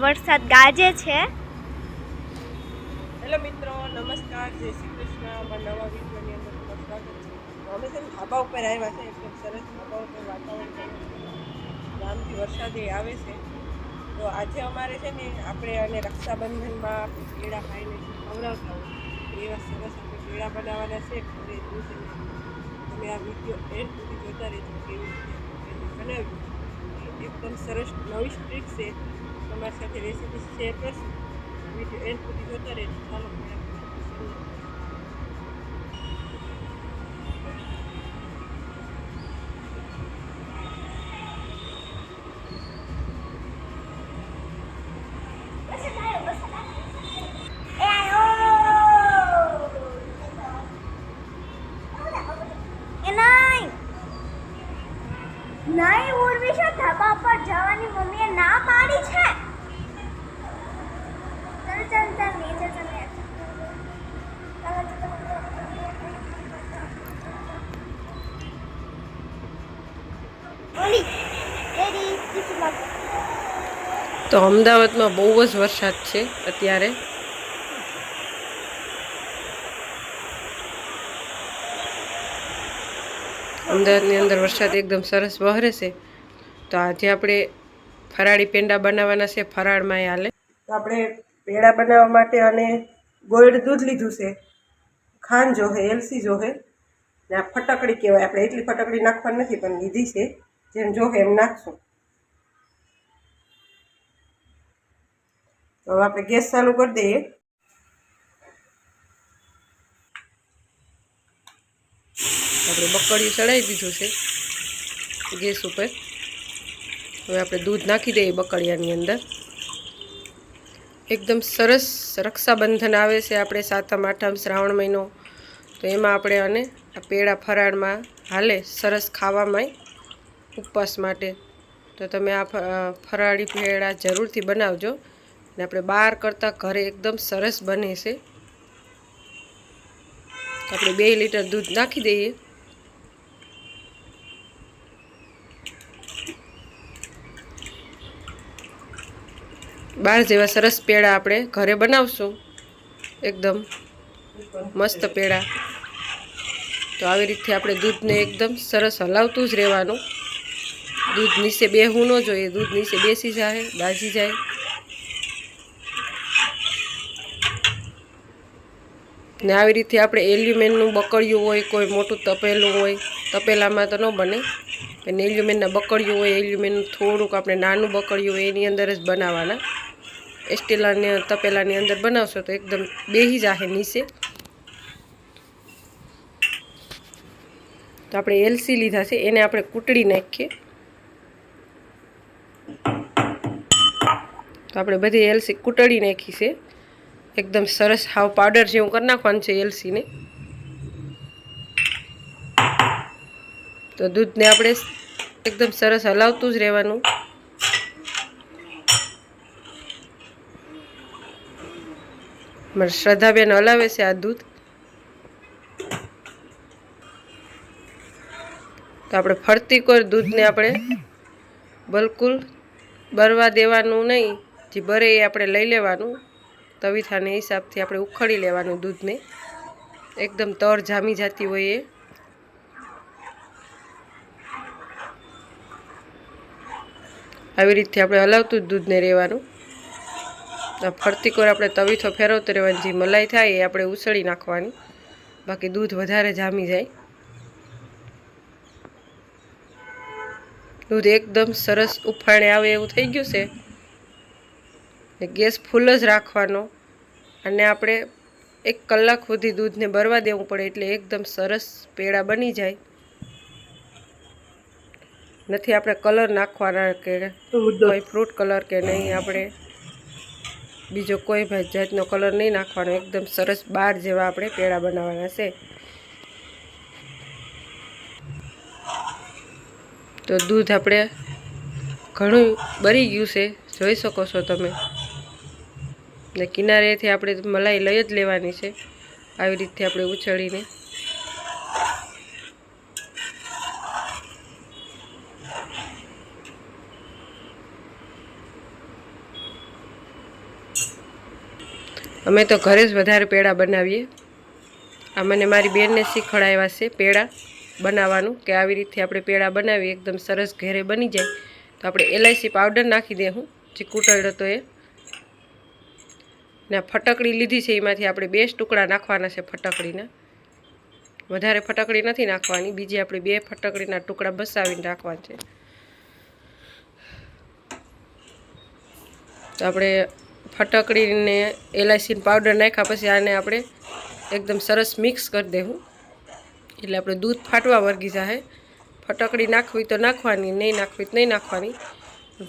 વરસાદ ગાજે છે. હેલો મિત્રો, નમસ્કાર, જય શ્રી કૃષ્ણ. અમારા નવા વિડીયોની અંદર તમારું સ્વાગત અમે છે ધાબા ઉપર આવ્યા છે, એકદમ સરસ ધાબા ઉપર વાતાવરણ છે. ગામથી એ આવે છે. તો આજે અમારે છે ને આપણે અને રક્ષાબંધનમાં કેળા ખાઈને ખવડાવતા હોય. એવા સરસ આપણે કેળા બનાવવાના છે. ઘરે દિવસે તમે આ વીડિયો એન્ડ સુધી જોતા રહેજો કેવી રીતે બનાવ્યું એકદમ સરસ નવી સ્ટ્રીક છે. તમારી સાથે રેસીપી શેર કરશું. વીડિયો એન્ડ સુધી જોતા રહેજો. ચાલો તો અમદાવાદમાં બહુ જ વરસાદ છે અત્યારે. અમદાવાદની અંદર વરસાદ એકદમ સરસ વહરે છે. તો આજે આપણે ફરાળી પેંડા બનાવવાના છે, ફરાળમાં હાલે. તો આપણે પેંડા બનાવવા માટે અને ગોળ દૂધ લીધું છે. ખાંડ જોહે એલસી જોહે ને આ ફટકડી કહેવાય, આપણે એટલી ફટકડી નાખવાની નથી, પણ લીધી છે. જેમ જોહે એમ નાખશું. તો હવે આપણે ગેસ ચાલુ કરી દઈએ. આપણે બકડિયું ચડાવી દીધું છે ગેસ ઉપર. હવે આપણે દૂધ નાખી દઈએ બકડિયાની અંદર. એકદમ સરસ રક્ષાબંધન આવે છે આપણે સાતમ, આઠમ શ્રાવણ મહિનો. તો એમાં આપણે અને આ પેડા ફરાળમાં હાલે સરસ ખાવામાંય ઉપવાસ માટે. તો તમે આ ફરાળી પેડા જરૂરથી બનાવજો. અને આપણે બહાર કરતાં ઘરે એકદમ સરસ બને છે. આપણે બે લીટર દૂધ નાખી દઈએ. બાર જેવા સરસ પેડા આપણે ઘરે બનાવશું. એકદમ મસ્ત પેડા. તો આવી રીતે આપણે દૂધને એકદમ સરસ હલાવતું જ રહેવાનું. દૂધ નીચે બેહવું ન જોઈએ. દૂધ નીચે બેસી જાય, બાજી જાય. ને આવી રીતે આપણે એલ્યુમિનનું બકડિયું હોય, કોઈ મોટું તપેલું હોય, તપેલામાં તો ન બને. અને એલ્યુમિનના બકડિયું હોય એલ્યુમિનનું થોડુંક આપણે નાનું બકડિયું હોય, એની અંદર જ બનાવવાના. સ્ટીલાની તપેલાની અંદર બનાવશો તો એકદમ બેહી જાહે નીચે. તો આપણે એલસી લીધા છે, એને આપણે કૂટડી નાખીએ. તો આપણે બધી એલસી કૂટડી નાખી છે. એકદમ સરસ હાવ પાવડર જેવું કરી નાખવાનું છે એલસીને. તો દૂધને આપણે એકદમ સરસ હલાવતું જ રહેવાનું. મારી શ્રદ્ધાબેન હલાવે છે આ દૂધ. તો આપણે ફરતી કોર દૂધને આપણે બિલકુલ બરવા દેવાનું નહીં. જે બરે એ આપણે લઈ લેવાનું. તવીથાને હિસાબથી આપણે ઉખડી લેવાનું દૂધને. એકદમ તર જામી જતી હોય એ. આવી રીતે આપણે હલાવતું જ દૂધને રહેવાનું. ફરતી કોર આપણે તવીથો ફેરવતો રહેવાની, જે મલાઈ થાય એ આપણે ઉસળી નાખવાની. બાકી દૂધ વધારે જામી જાય. દૂધ એકદમ સરસ ઉફાણે આવે એવું થઈ ગયું છે. ગેસ ફૂલ જ રાખવાનો. અને આપણે એક કલાક સુધી દૂધને બરવા દેવું પડે એટલે એકદમ સરસ પેડા બની જાય. નથી આપણે કલર નાખવાના કે કોઈ ફ્રૂટ કલર કે નહીં, આપણે બીજો કોઈ ભાઈ જાતનો કલર નહીં નાખવાનો. એકદમ સરસ બાર જેવા આપણે પેડા બનાવવાના છે. તો દૂધ આપણે ઘણું બરી ગયું છે. જોઈ શકો છો તમે. ને કિનારેથી આપણે મલાઈ લઈ જ લેવાની છે. આવી રીતે આપણે ઉછળીને. અમે તો ઘરે જ વધારે પેડા બનાવીએ. આ મને મારી બેનને શીખવાડાવ્યા છે પેડા બનાવવાનું, કે આવી રીતે આપણે પેડા બનાવીએ, એકદમ સરસ ઘેરે બની જાય. તો આપણે એલઆઈસી પાવડર નાખી દેવું જે કૂટળ્યો તો એ. ને ફટકડી લીધી છે, એમાંથી આપણે બે ટુકડા નાખવાના છે ફટકડીના. વધારે ફટકડી નથી નાખવાની, બીજી આપણે બે ફટકડીના ટુકડા બસાવીને રાખવાના છે. તો આપણે ફટકડીને એલાયસીન પાવડર નાખ્યા પછી આને આપણે એકદમ સરસ મિક્સ કરી દેવું. એટલે આપણે દૂધ ફાટવા વર્ગી જાહે. ફટકડી નાખવી તો નાખવાની, નહીં નાખવી તો નહીં નાખવાની.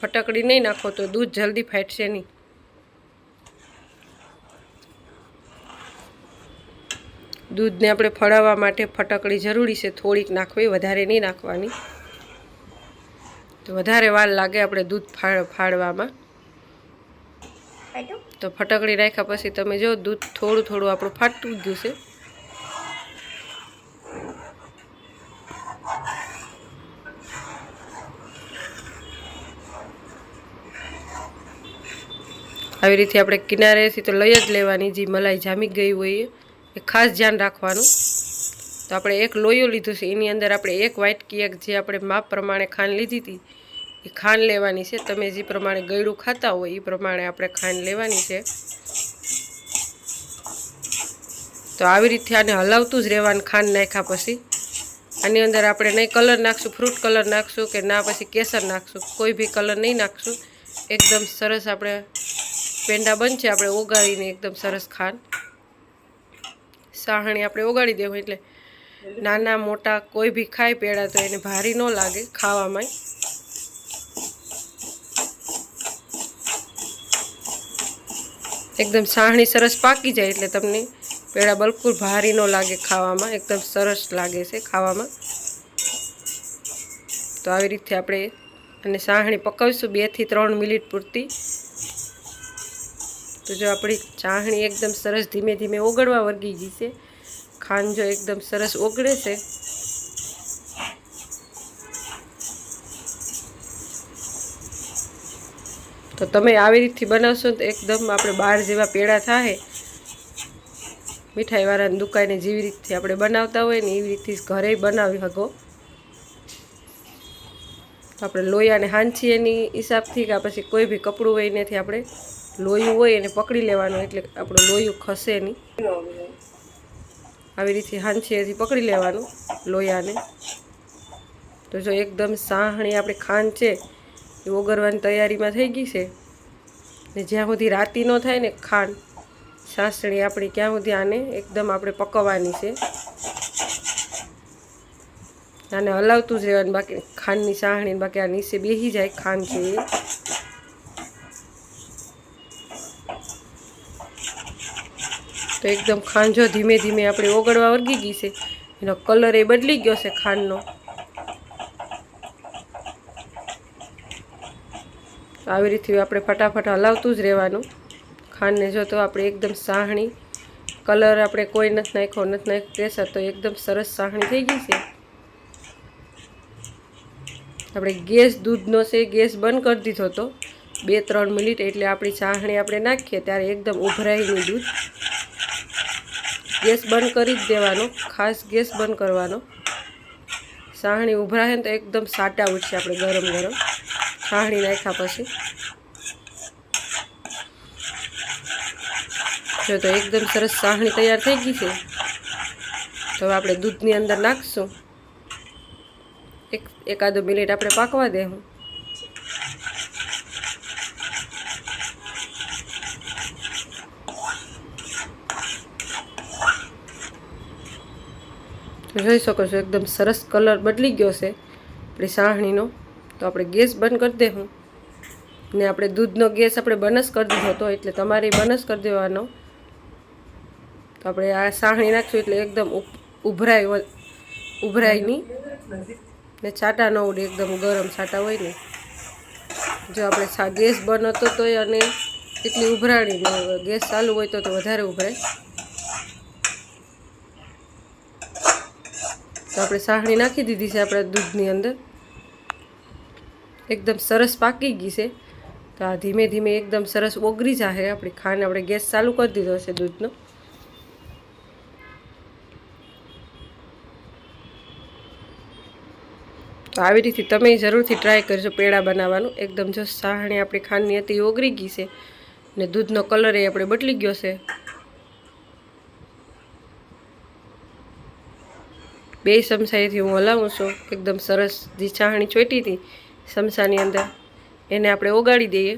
ફટકડી નહીં નાખો તો દૂધ જલ્દી ફાટશે નહીં. દૂધને આપણે ફળાવવા માટે ફટકડી જરૂરી છે થોડીક નાખવી વધારે નહીં નાખવાની. તો વધારે વાર લાગે આપણે દૂધ ફાળ ફાડવામાં તો ફટકડી રાખ્યા પછી તમે જો દૂધ થોડું થોડું આપણું ફાટતું ગયું છે. આવી રીતે આપણે કિનારેથી તો લઈ જ લેવાની જે મલાઈ જામી ગઈ હોય એ. ખાસ ધ્યાન રાખવાનું. તો આપણે એક લોયો લીધું છે, એની અંદર આપણે એક વાટકી એક જે આપણે માપ પ્રમાણે ખાંડ લીધી હતી, એ ખાંડ લેવાની છે. તમે જે પ્રમાણે ગળ્યું ખાતા હોય, એ પ્રમાણે આપણે ખાંડ લેવાની છે. તો આવી રીતે આને હલાવતું જ રહેવાનું ખાંડ નાખ્યા પછી. આની અંદર આપણે નહીં કલર નાખશું, ફ્રૂટ કલર નાખશું કે ના પછી કેસર નાખશું, કોઈ બી કલર નહીં નાખશું. એકદમ સરસ આપણે પેંડા બનશે, આપણે ઓગાળીને એકદમ સરસ ખાંડ. સાહણી આપણે ઓગાળી દેવું એટલે નાના મોટા કોઈ બી ખાય પેડા તો એને ભારી ન લાગે ખાવામાં. એકદમ સાહણી સરસ પાકી જાય એટલે તમને પેડા બિલકુલ ભારી ન લાગે ખાવામાં, એકદમ સરસ લાગે છે ખાવામાં. તો આવી રીતે આપણે અને સાહણી પકાવીશું બેથી ત્રણ મિનિટ પૂરતી. તો જો આપણી ચાહણી એકદમ સરસ ધીમે ધીમે ઓગળવા વર્ગી ગઈ છે. ખાંડ જો એકદમ સરસ ઓગળે છે. તો તમે આવી રીતથી બનાવશો તો એકદમ આપણે બહાર જેવા પેડા થાય મીઠાઈવાળાની દુકાને જેવી રીતથી આપણે બનાવતા હોય ને એવી રીતથી ઘરે બનાવી શકો. આપણે લોયાને હાંચી એની હિસાબથી કે પછી કોઈ બી કપડું હોય એનાથી આપણે લોયું હોય એને પકડી લેવાનું એટલે આપણું લોયું ખસે નહીં. આવી રીતે હાંચીએથી પકડી લેવાનું લોયાને. તો જો એકદમ સાહણી આપણે ખાંડ છે, એ ઓગરવાની તૈયારીમાં થઈ ગઈ છે. ને જ્યાં સુધી રાતી ન થાય ને ખાંડ, સાસણી આપણી ક્યાં સુધી આને એકદમ આપણે પકવવાની છે. આને હલાવતું જ રહેવાનું, બાકી ખાંડની સાહણી બાકી આ નીચે બેસી જાય, ખાંડ છે તો એકદમ ખાંજો ધીમે ધીમે આપણે ઓગળવા વળગી ગઈ છે. એનો કલર એ બદલી ગયો છે ખાંડનો. આવી રીતે આપણે ફટાફટ હલાવતું જ રહેવાનું. ખાંડને જો તો આપણે એકદમ સાહણી, કલર આપણે કોઈ નથી નાખ્યો નથી નાખ્યો પ્રેશર તો એકદમ સરસ સાહણી થઈ ગઈ છે. આપણે ગેસ દૂધનો છે ગેસ બંધ કરી દીધો હતો. બે ત્રણ મિનિટ એટલે આપણી સાહણી આપણે નાખીએ ત્યારે એકદમ ઉભરાયેલું દૂધ. ગેસ બંધ કરી જ દેવાનો, ખાસ ગેસ બંધ કરવાનો. સાહણી ઉભરાશે ને તો એકદમ સાટા ઉઠશે આપણે ગરમ ગરમ. સાહણી નાખ્યા પછી. જો તો એકદમ સરસ સાહણી તૈયાર થઈ ગઈ છે. તો હવે આપણે દૂધની અંદર નાખશું. એક એકાદો મિનિટ આપણે પાકવા દેવું જોઈ શકો છો, એકદમ સરસ કલર બદલી ગયો છે આપણી સાહણીનો. તો આપણે ગેસ બંધ કરી દેવું ને આપણે દૂધનો ગેસ આપણે બનસ કરી દીધો હતો, એટલે તમારે બનસ કરી દેવાનો. તો આપણે આ સાહણી નાખશું એટલે એકદમ ઉભરાય ઉભરાય નહીં. ને છાટા ન ઉડે, એકદમ ગરમ છાટા હોય ને. જો આપણે ગેસ બંધ હતો તોય અને એટલી ઉભરાણી ગેસ ચાલુ હોય તો વધારે ઉભરાય. તો આપણે સાહણી નાખી દીધી છે આપણા દૂધની અંદર. એકદમ સરસ પાકી ગઈ છે. તો આ ધીમે ધીમે એકદમ સરસ ઓગળી જશે આપણી ખાંડ. આપણે ગેસ ચાલુ કરી દીધો છે દૂધનો. તો આવી રીતે તમે જરૂરથી ટ્રાય કરજો પેડા બનાવવાનું. એકદમ જો સાહણી આપણી ખાંડની હતી ઓગળી ગઈ છે. ને દૂધનો કલર એ આપણે બદલી ગયો છે. બે ચમચાએથી હું હલાવું છું. એકદમ સરસ જે ચાહણી ચોટી હતી ચમચાની અંદર. એને આપણે ઓગાળી દઈએ.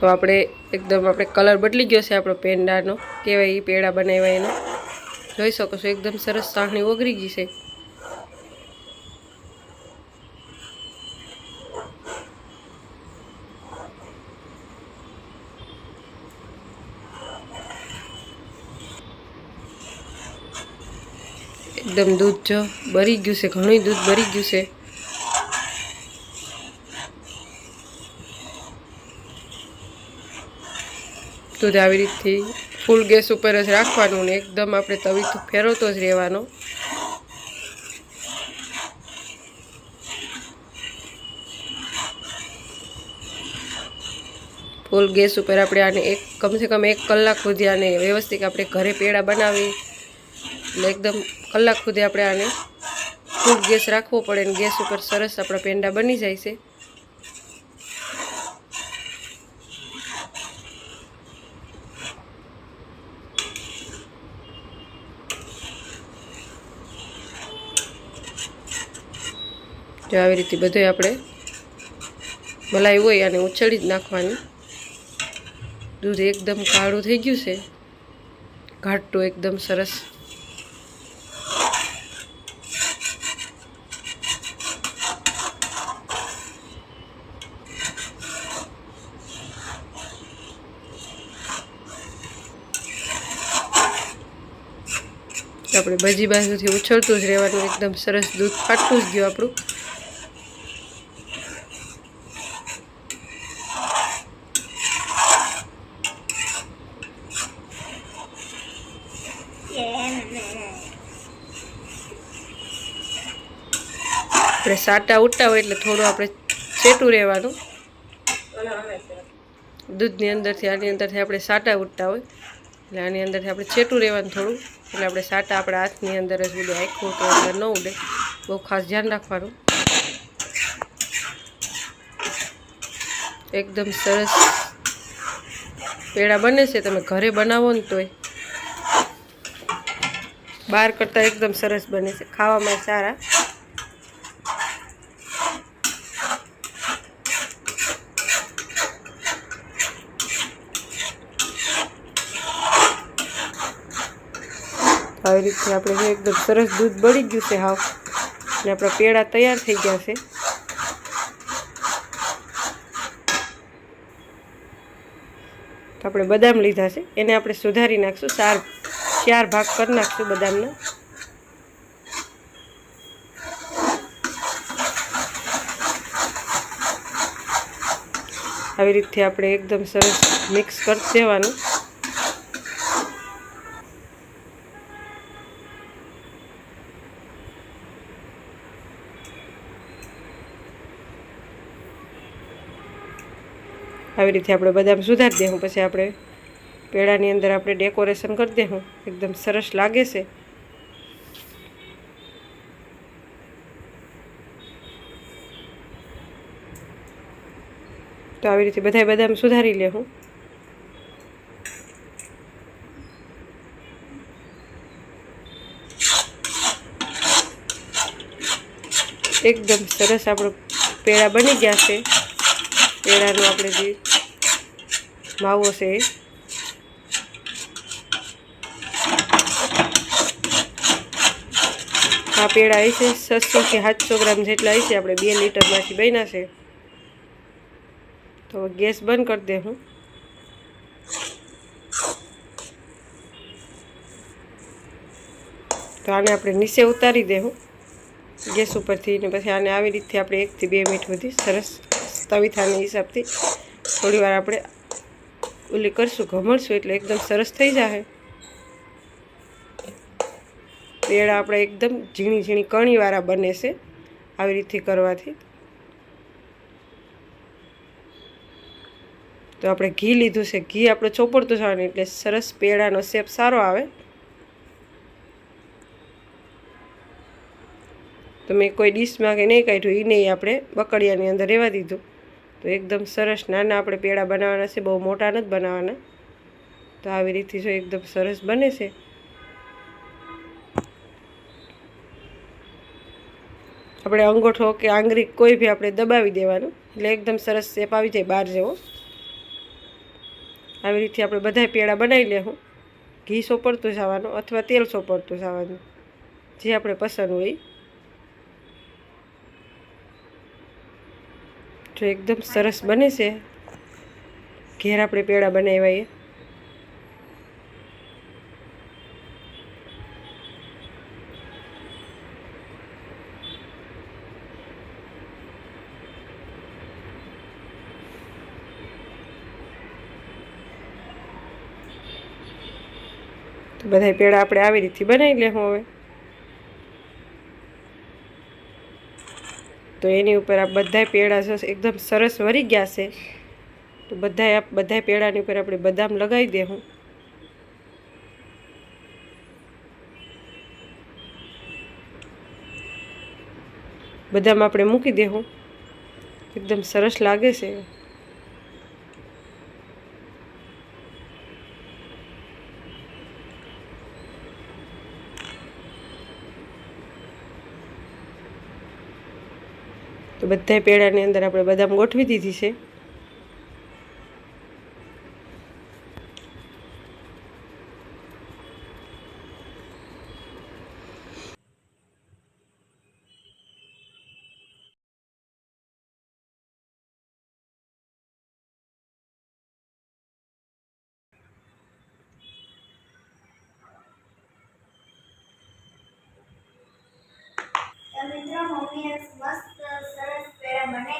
તો આપણે એકદમ આપણે કલર બદલી ગયો છે આપણો પેંડાનો. કહેવાય એ પેડા બનાવ્યા એનો. જોઈ શકો છો, એકદમ સરસ ચાહણી ઓગળી ગઈ છે. એકદમ દૂધ જો બરી ગયું છે ઘણું દૂધ બરી ગયું છે. દૂધ આવી રીતથી ફૂલ ગેસ ઉપર જ રાખવાનું ને એકદમ આપણે તવી ફેરવતો જ રહેવાનો. ફૂલ ગેસ ઉપર આપણે આને એક કમસે કમ એક કલાક સુધી આને વ્યવસ્થિત આપણે ઘરે પેડા બનાવી એટલે એકદમ કલાક સુધી આપણે આને ફૂલ ગેસ રાખવો પડે ને ગેસ ઉપર સરસ આપણા પેંડા બની જાય છે. જો આવી રીતે બધું આપણે મલાઈ હોય અને ઉછળી જ નાખવાની. દૂધ એકદમ કાળું થઈ ગયું છે. ઘાટું એકદમ સરસ આપણે ભજી બાજુથી ઉછળતું જ રહેવાનું એકદમ સરસ દૂધ ફાટતું જ ગયું આપણું. આપણે સાટા ઉઠતા હોય એટલે થોડું આપણે ચેટું રહેવાનું. દૂધની અંદરથી, આની અંદરથી આપણે સાટા ઉઠતા હોય એટલે આની અંદરથી આપણે ચેટું રહેવાનું થોડું. એટલે આપણે સાટા આપણા હાથની અંદર જ ઉડે આખું તો અંદર ન ઉડે. બહુ ખાસ ધ્યાન રાખવાનું. એકદમ સરસ પેડા બને છે, તમે ઘરે બનાવો ને તોય. બહાર કરતાં એકદમ સરસ બને છે. ખાવામાં સારા. આવી રીતે આપણે એકદમ સરસ દૂધ બળી ગયું છે હાવ. અને આપણા પેડા તૈયાર થઈ ગયા છે. તો આપણે બદામ લીધા છે. એને આપણે સુધારી નાખશું. ચાર ચાર ભાગ કરી નાખશું બદામના. આવી રીતે આપણે એકદમ સરસ મિક્સ કરી દેવાનું. આવી રીતે આપણે બદામ સુધારી દેવું પછી આપણે પેડાની અંદર આપણે ડેકોરેશન કરી દઈશું એકદમ સરસ લાગે છે. તો આવી રીતે બધા બદામ સુધારી લેવું એકદમ સરસ આપણો પેડા બની ગયા છે. પેડાનું આપણે જે માવો છે. આ પેડા હશે છસોથી સાતસો ગ્રામ જેટલા હશે આપણે બે લીટરમાંથી બન્યા છે. તો ગેસ બંધ કરી દે હું. તો આને આપણે નીચે ઉતારી દેવું ગેસ ઉપરથી ને પછી આને આવી રીતથી આપણે એકથી બે મિનિટ સુધી સરસ તવિથાની હિસાબથી થોડી વાર આપણે ઓલી કરશું ઘમળશું એટલે એકદમ સરસ થઈ જશે પેડા આપણે એકદમ ઝીણી ઝીણી કણીવાળા બને છે આવી રીતે કરવાથી. તો આપણે ઘી લીધું છે. ઘી આપણે ચોપડતું જવાનું એટલે સરસ પેડાનો શેપ સારો આવે. તો મેં કોઈ ડીશમાં કે નહીં કાઢ્યું એ નહીં આપણે બકડિયાની અંદર રહેવા દીધું. તો એકદમ સરસ નાના આપણે પેડા બનાવવાના છે, બહુ મોટા નથી બનાવવાના. તો આવી રીતે જો એકદમ સરસ બને છે. આપણે અંગૂઠો કે આંગળી કોઈ બી આપણે દબાવી દેવાનું, એટલે એકદમ સરસ શેપ આવી જાય બહાર જેવો. આવી રીતે આપણે બધા પેડા બનાવી લેવું ઘી સોપડતું જવાનું અથવા તેલ સોપડતું જવાનું જે આપણે પસંદ હોય. જો એકદમ સરસ બને છે. ઘેર આપણે પેડા બનાવ્યા એ. તો બધા પેડા આપણે આવી રીતે બનાવી લેવું હવે. તો એની ઉપર આ બધા પેડા એકદમ સરસ વરી ગયા છે. તો બધા બધા પેડાની ઉપર આપણે બદામ લગાવી દેવું બદામ આપણે મૂકી દેવું એકદમ સરસ લાગે છે. બધા પેડાની અંદર આપણે બદામ ગોઠવી દીધી છે. મમ્મીએ મસ્ત સરસ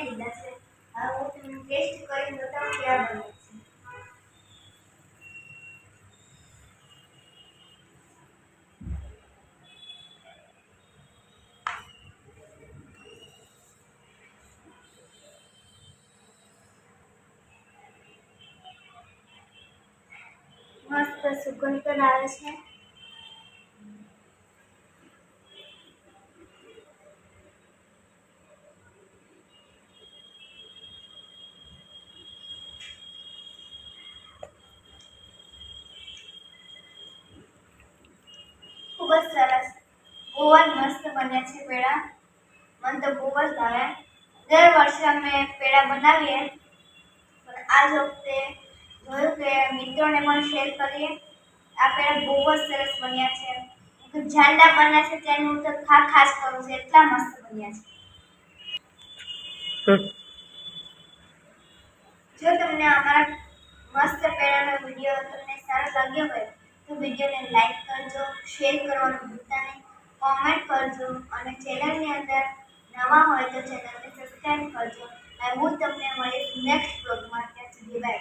પેડા લીધા છે હવે હું તમને ટેસ્ટ કરીને બતાવું કેવા બને છે મસ્ત સુગંધ પણ આવે છે ખૂબ જ સરસ બહુ જ બન્યા છે પેડા. મને તો બહુ જ ભાવે. દર વર્ષે અમે પેડા બનાવીએ. પણ આ જ વખતે જોયું કે મિત્રોને પણ શેર કરીએ. આ પેડા બહુ જ સરસ બન્યા છે. જાંડા બન્યા છે તેનું હું તો ખા ખાસ કરું છું. એટલા મસ્ત બન્યા છે. જો તમને અમારા મસ્ત પેડાનો વીડિયો તમને સારો લાગ્યો હોય તો વિડીયોને લાઈક કરજો શેર કરવાનું ભૂલતા નહીં. કોમેન્ટ કરજો અને ચેનલની અંદર નવા હોય તો ચેનલને સબસ્ક્રાઈબ કરજો. અને હું તમને મળીશ નેક્સ્ટ બ્લોગમાં ત્યાં સુધી બાય